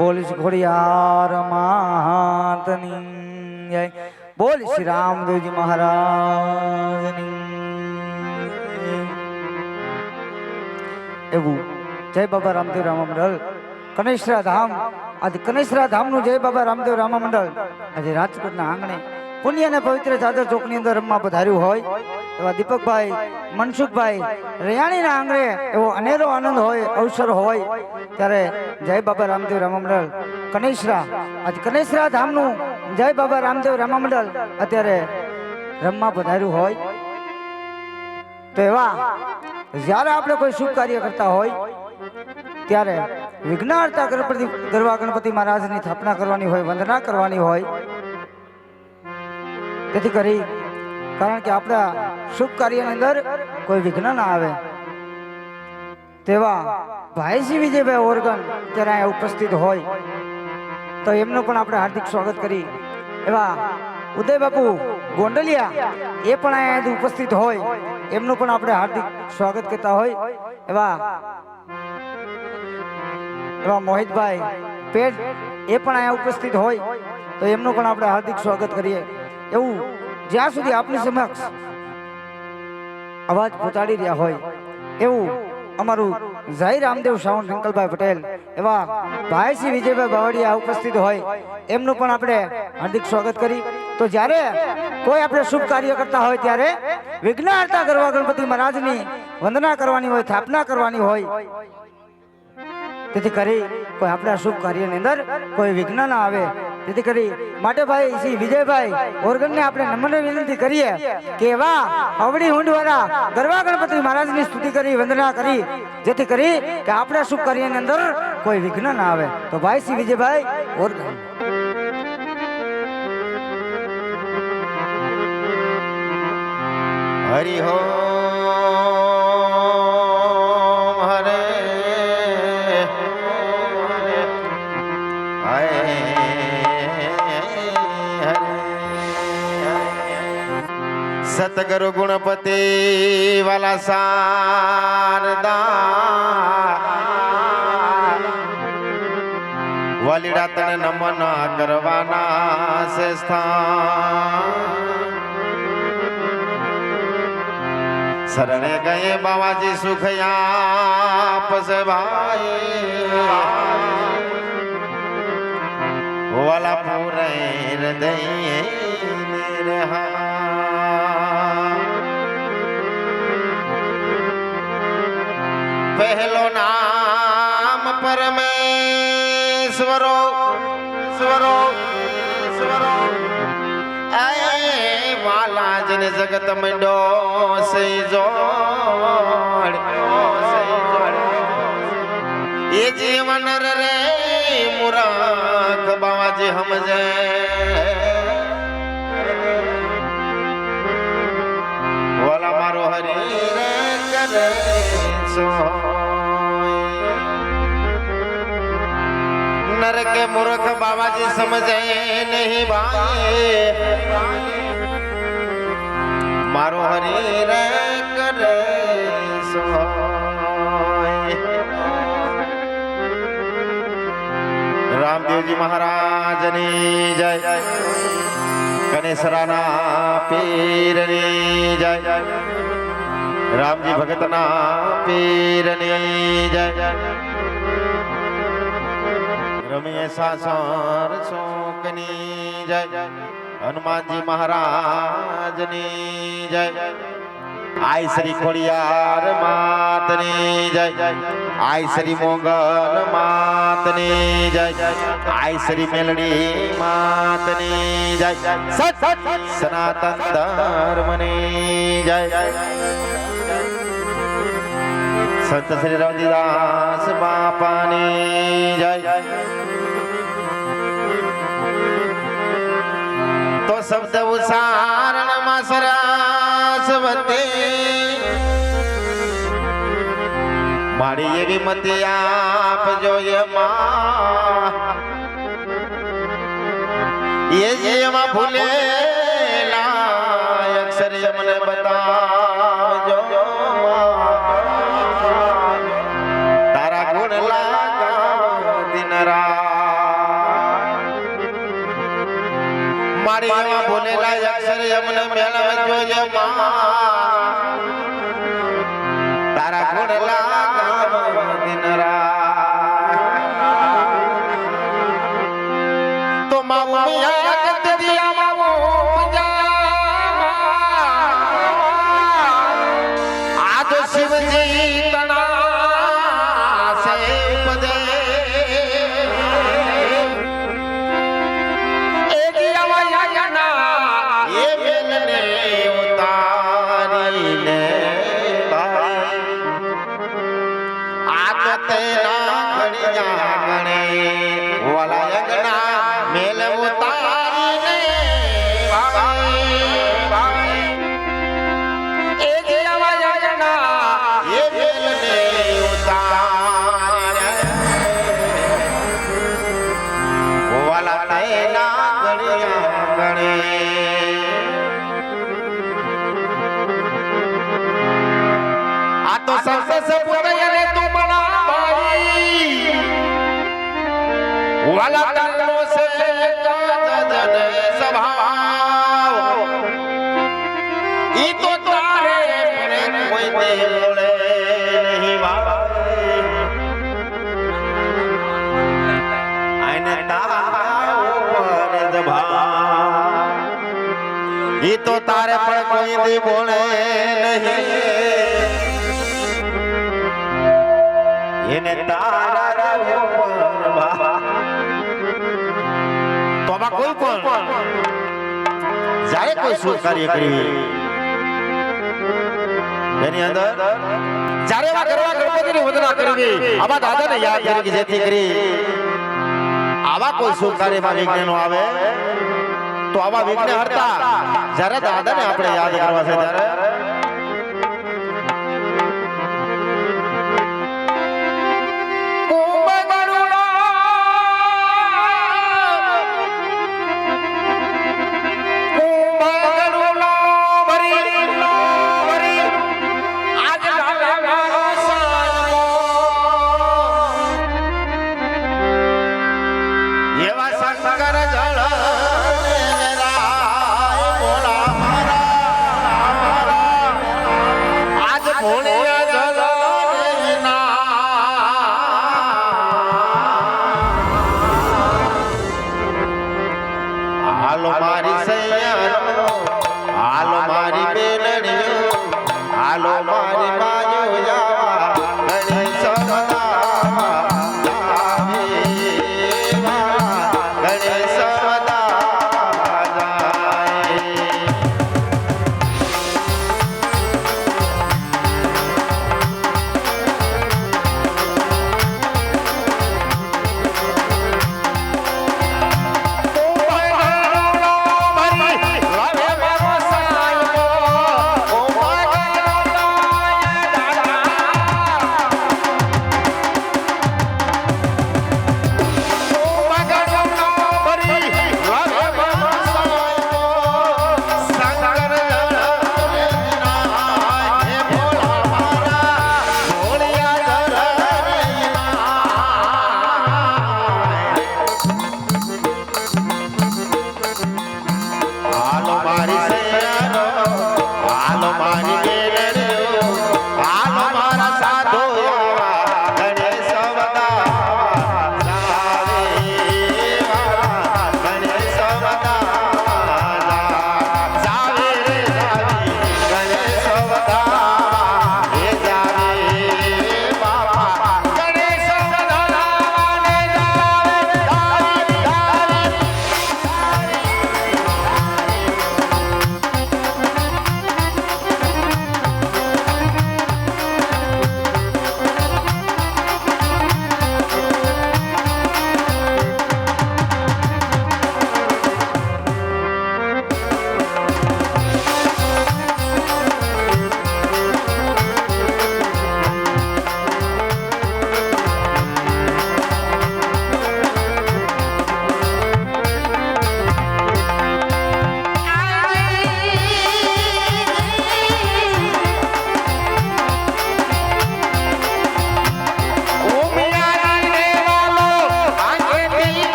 બોલીશ, ઘોડિયાર માતની જય બોલ શ્રી રામદેવજી મહારાજની એવું. જય બાબા રામદેવ રામા મંડળ. કનેશ્વરા ધામ. આજે કનેશ્વરા ધામનું જય બાબા રામદેવ રામા મંડળ. આજે રાજકોટના આંગણે પુણ્ય અને પવિત્ર ચાદર ચોકની અંદર રમવા પધાર્યું હોય, એવા દીપકભાઈ, મનસુખભાઈ, રૈયાણીના આંગણે એવો અનેરો આનંદ હોય, અવસર હોય, ત્યારે જય બાબા રામદેવ રામામંડળ. કનેશરા આજ કનેશ્વરા ધામનું જય બાબા રામદેવ રામામંડળ અત્યારે રમવા પધાર્યું હોય. તો એવા, જ્યારે આપણે કોઈ શુભ કાર્ય કરતા હોય, ત્યારે વિઘ્નહર્તા ગણપતિ ગરવા ગણપતિ મહારાજની સ્થાપના કરવાની હોય, વંદના કરવાની હોય તેથી કરી, કારણ કે આપણા શુભ કાર્યની અંદર કોઈ વિઘ્ન ના આવે. તેવા ભાઈજી વિજયભાઈ ઓર્ગન ત્યારે અહીંયા ઉપસ્થિત હોય, તો એમનું પણ આપણે હાર્દિક સ્વાગત કરી. એવા ઉદય બાપુ ગોંડલિયા એ પણ અહીંયા ઉપસ્થિત હોય, એમનું પણ આપણે હાર્દિક સ્વાગત કરતા હોય. એવા એવા મોહિતભાઈ પેટ એ પણ અહીંયા ઉપસ્થિત હોય, તો એમનું પણ આપણે હાર્દિક સ્વાગત કરીએ. એવું? જ્યાં સુધી આપની સમક્ષ અવાજ પહોંચાડી રહ્યા હોય, એવું અમારું જય રામદેવ સાવંત શંકરભાઈ પટેલ એવા ભાઈ શ્રી વિજયભાઈ બાવળિયા ઉપસ્થિત હોય, એમનું પણ આપણે હાર્દિક સ્વાગત કરી. તો જ્યારે કોઈ આપણે શુભ કાર્ય કરતા હોય ત્યારે વિઘ્નહર્તા કરવા ગણપતિ મહારાજની વંદના કરવાની હોય, સ્થાપના કરવાની હોય, તેથી કરી કોઈ આપણા શુભ કાર્યની અંદર કોઈ વિઘ્ન ના આવે તેથી કરી માટે ભાઈ શ્રી વિજયભાઈ ઓર્ગનને આપણે નમ્ર વિનંતી કરીએ કે વાહ અવડી હુંડવાળા ગરવા ગણપતિ મહારાજની સ્તુતિ કરી, વંદના કરી, જેથી કરી કે આપણા શુભ કાર્યની અંદર કોઈ વિઘ્ન ના આવે. તો ભાઈ શ્રી વિજયભાઈ, ઓર્ગન. હરિ હરે સતગુરુ ગુણપતિ વાલા સારદા વલીડા તને નમન કરવાના છે સ્થાન. શરણે ગયે બાવાજી સુખયા આપશે ભાઈ. વાલા પૂરે હૃદય પહેલો નામ પરમેશ્વરો. સ્વરો સ્વરો આય વાલા જન જગત મંડો સે જોડ. એ જીવન રે મુરખ બાવાજી હમજે. વાલા મારો હરી રે કરે સોય નરકે મૂર્ખ બાબાજી સમજે નહીં ભાઈ મારો હરી રે કરે સોય રામદેવજી મહારાજની જય કનેસરાના પીરની જય રામજી ભગતના પીરની જય રમીએ સાસર ચોકની જય હનુમાનજી મહારાજની જય આઈ શ્રી ખોડિયાર માતની જય આઈ શ્રી મોગલ માતની જય આઈ શ્રી મેલડી માતની જય સત સનાતન ધર્મની જય સંત શ્રી રવિદાસ બાપાની જય તો શબ્દ ઉચ્ચારણમાં સરસ્વતી. મારી એવી મતી જોઈએ માં. એ જેમાં ભૂલેલા ભૂલેલા અક્ષર અમને મેળવજો જે માં. તારા ઘોડલા ઈ તો તારે મને કોઈ દે બોલે નહીં વાય આને તારા ઉપર દબાવ ઈ તો તારે પણ કોઈ દી બોલે નહીં. એને તારા કોઈ કોણ? જાય કોઈ શું કાર્ય કરી એની અંદર જ્યારે એવા કરવા ગણપતિની વંદના કરવી આવા દાદાને યાદ કરી જેથી કરી. આવા કોઈ શુભ કાર્યમાં વિઘ્ન નો આવે તો આવા વિઘ્ન હરતા. જ્યારે દાદાને આપણે યાદ કરવા છે ત્યારે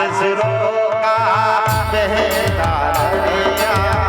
दूसरों का बेहतर दिया